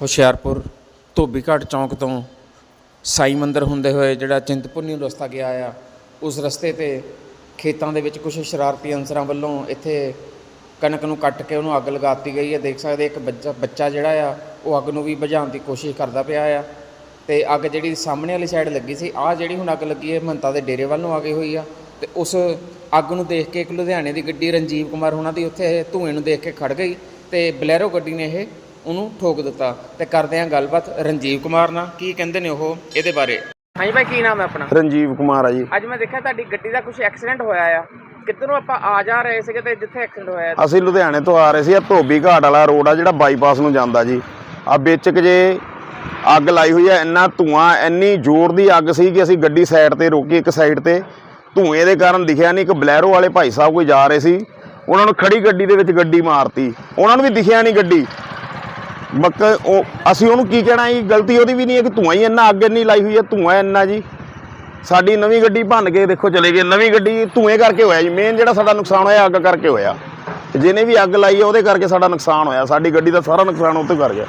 ਹੁਸ਼ਿਆਰਪੁਰ ਧੋਬੀਘਾਟ ਚੌਂਕ ਤੋਂ ਸਾਈ ਮੰਦਰ ਹੁੰਦੇ ਹੋਏ ਜਿਹੜਾ ਚਿੰਤਪੁਰਨੀ ਰਸਤਾ ਗਿਆ ਆ, ਉਸ ਰਸਤੇ ਤੇ ਖੇਤਾਂ ਦੇ ਵਿੱਚ ਕੁਝ ਸ਼ਰਾਰਤੀ ਅਨਸਰਾਂ ਵੱਲੋਂ ਇੱਥੇ ਕਣਕ ਨੂੰ ਕੱਟ ਕੇ ਉਹਨੂੰ ਅੱਗ ਲਗਾਤੀ ਗਈ ਹੈ। ਦੇਖ ਸਕਦੇ ਇੱਕ ਬੱਚਾ ਬੱਚਾ ਜਿਹੜਾ ਆ, ਉਹ ਅੱਗ ਨੂੰ ਵੀ ਬੁਝਾਉਣ ਦੀ ਕੋਸ਼ਿਸ਼ ਕਰਦਾ ਪਿਆ ਆ ਤੇ ਅੱਗ ਜਿਹੜੀ ਸਾਹਮਣੇ ਵਾਲੀ ਸਾਈਡ ਲੱਗੀ ਸੀ, ਆਹ ਜਿਹੜੀ ਹੁਣ ਅੱਗ ਲੱਗੀ ਹੈ, ਮਹੰਤਾ ਦੇ ਡੇਰੇ ਵੱਲ ਨੂੰ ਆ ਗਈ ਹੋਈ ਆ ਤੇ ਉਸ ਅੱਗ ਨੂੰ ਦੇਖ ਕੇ ਇੱਕ ਲੁਧਿਆਣੇ ਦੀ ਗੱਡੀ ਰਣਜੀਵ ਕੁਮਾਰ ਹੁਣਾਂ ਦੀ ਉੱਥੇ ਧੂਏ ਨੂੰ ਦੇਖ ਕੇ ਖੜ ਗਈ ਤੇ ਬਲੈਰੋ ਗੱਡੀ ਨੇ ਇਹ ਉਹਨੂੰ ਠੋਕ ਦਿੱਤਾ ਤੇ ਕਰਦੇ ਆ ਗੱਲਬਾਤ ਰਣਜੀਵ ਕੁਮਾਰ ਨਾਲ। ਕੀ ਕਹਿੰਦੇ ਨੇ ਉਹ ਇਹਦੇ ਬਾਰੇ? ਹਾਂਜੀ ਭਾਈ ਕੀ ਨਾਮ ਹੈ ਆਪਣਾ? ਰਣਜੀਵ ਕੁਮਾਰ ਆ ਜੀ। ਅੱਜ ਮੈਂ ਦੇਖਿਆ ਤੁਹਾਡੀ ਗੱਡੀ ਦਾ ਕੁਝ ਐਕਸੀਡੈਂਟ ਹੋਇਆ ਆ। ਕਿੱਧਰੋਂ ਆਪਾਂ ਆ ਜਾ ਰਹੇ ਸੀਗੇ ਤੇ ਜਿੱਥੇ ਐਕਸੀਡੈਂਟ ਹੋਇਆ ਅਸੀਂ ਲੁਧਿਆਣੇ ਤੋਂ ਆ ਰਹੇ ਸੀ ਆ ਧੋਬੀ ਘਾਟ ਵਾਲਾ ਰੋਡ ਆ ਜਿਹੜਾ ਬਾਈਪਾਸ ਨੂੰ ਜਾਂਦਾ ਜੀ। ਆ ਵਿੱਚ ਕੁ ਜੇ ਅੱਗ ਲਾਈ ਹੋਈ ਆ ਇੰਨਾ ਧੂਆਂ ਇੰਨੀ ਜ਼ੋਰ ਦੀ ਅੱਗ ਸੀ ਕਿ ਅਸੀਂ ਗੱਡੀ ਸਾਈਡ ਤੇ ਰੋਕੀ ਇੱਕ ਸਾਈਡ ਤੇ। ਧੂਏ ਦੇ ਕਾਰਨ ਦਿਖਿਆ ਨਹੀਂ ਇੱਕ ਬਲੈਰੋ ਵਾਲੇ ਭਾਈ ਸਾਹਿਬ ਕੋਈ ਜਾ ਰਹੇ ਸੀ। ਉਹਨਾਂ ਨੂੰ ਖੜੀ ਗੱਡੀ ਦੇ ਵਿੱਚ ਗੱਡੀ ਮਾਰਤੀ। ਉਹਨਾਂ ਨੂੰ ਵੀ ਦਿਖਿਆ ਨਹੀਂ ਗੱਡੀ। ਮੱਕ ਉਹ, ਅਸੀਂ ਉਹਨੂੰ ਕੀ ਕਹਿਣਾ ਜੀ? ਗਲਤੀ ਉਹਦੀ ਵੀ ਨਹੀਂ ਹੈ ਕਿ ਧੂਆਂ ਹੀ ਇੰਨਾ ਅੱਗ ਇੰਨੀ ਲਾਈ ਹੋਈ ਹੈ, ਧੂਆਂ ਇੰਨਾ ਜੀ। ਸਾਡੀ ਨਵੀਂ ਗੱਡੀ ਭੰਨ ਕੇ ਦੇਖੋ ਚਲੇ ਗਏ ਨਵੀਂ ਗੱਡੀ ਧੂਏ ਕਰਕੇ ਹੋਇਆ ਜੀ। ਮੇਨ ਜਿਹੜਾ ਸਾਡਾ ਨੁਕਸਾਨ ਹੋਇਆ, ਅੱਗ ਕਰਕੇ ਹੋਇਆ। ਜਿਹਨੇ ਵੀ ਅੱਗ ਲਾਈ ਹੈ, ਉਹਦੇ ਕਰਕੇ ਸਾਡਾ ਨੁਕਸਾਨ ਹੋਇਆ। ਸਾਡੀ ਗੱਡੀ ਦਾ ਸਾਰਾ ਨੁਕਸਾਨ ਉਹ ਤੋਂ ਕਰ ਗਿਆ।